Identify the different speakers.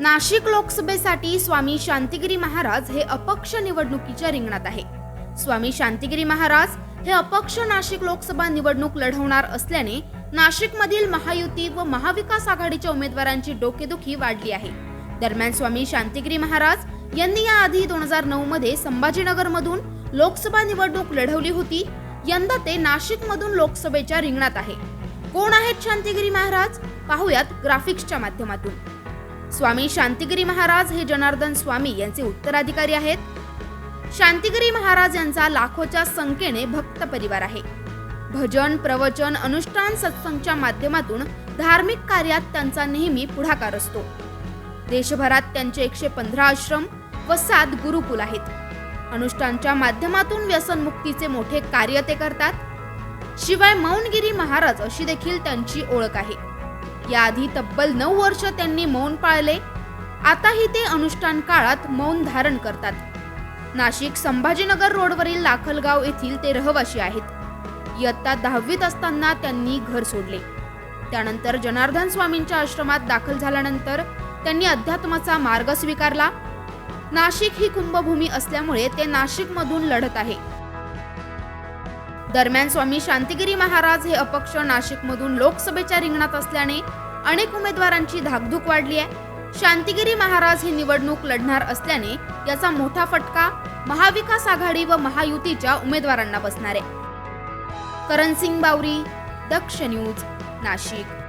Speaker 1: नाशिक लोकसभेसाठी स्वामी शांतिगिरी महाराज हे अपक्ष निवडणुकीच्या रिंगणात आहे. स्वामी शांतिगिरी महाराज हे अपक्ष नाशिक लोकसभा निवडणूक लढवणार असल्याने नाशिकमधील महायुती व महाविकास आघाडीच्या उमेदवारांची डोकेदुखी वाढली आहे. दरम्यान स्वामी शांतिगिरी महाराज यांनी याआधी दोन हजार नऊ मध्ये संभाजीनगरमधून लोकसभा निवडणूक लढवली होती. यंदा ते नाशिकमधून लोकसभेच्या रिंगणात आहे. कोण आहेत शांतिगिरी महाराज? पाहुयात ग्राफिक्सच्या माध्यमातून. स्वामी शांतिगिरी महाराज हे जनार्दन स्वामी यांचे उत्तराधिकारी आहेत. शांतिगिरी महाराज यांचा लाखोच्या संख्येने भक्त परिवार आहे. भजन प्रवचन अनुष्ठान सत्संगच्या माध्यमातून धार्मिक कार्यात त्यांचा नेहमी पुढाकार असतो. देशभरात त्यांचे एकशे पंधरा आश्रम व सात गुरुकुल आहेत. अनुष्ठानच्या माध्यमातून व्यसनमुक्तीचे मोठे कार्य ते करतात. शिवाय मौनगिरी महाराज अशी देखील त्यांची ओळख आहे. याआधी तब्बल नऊ वर्ष त्यांनी मौन पाळले. आताही ते अनुष्ठान काळात मौन धारण करतात. नाशिक संभाजीनगर रोडवरील लाखलगाव येथील ते रहिवासी आहेत. इयत्ता दहावीत असताना त्यांनी घर सोडले. त्यानंतर जनार्दन स्वामींच्या आश्रमात दाखल झाल्यानंतर त्यांनी अध्यात्माचा मार्ग स्वीकारला. नाशिक ही कुंभभूमी असल्यामुळे ते नाशिकमधून लढत आहे. दरम्यान स्वामी शांतिगिरी महाराज हे अपक्ष नाशिकमधून लोकसभेच्या रिंगणात असल्याने अनेक उमेदवारांची धाकधूक वाढली आहे. शांतिगिरी महाराज ही निवडणूक लढणार असल्याने याचा मोठा फटका महाविकास आघाडी व महायुतीच्या उमेदवारांना बसणार आहे. करणसिंग बावरी दक्ष न्यूज नाशिक.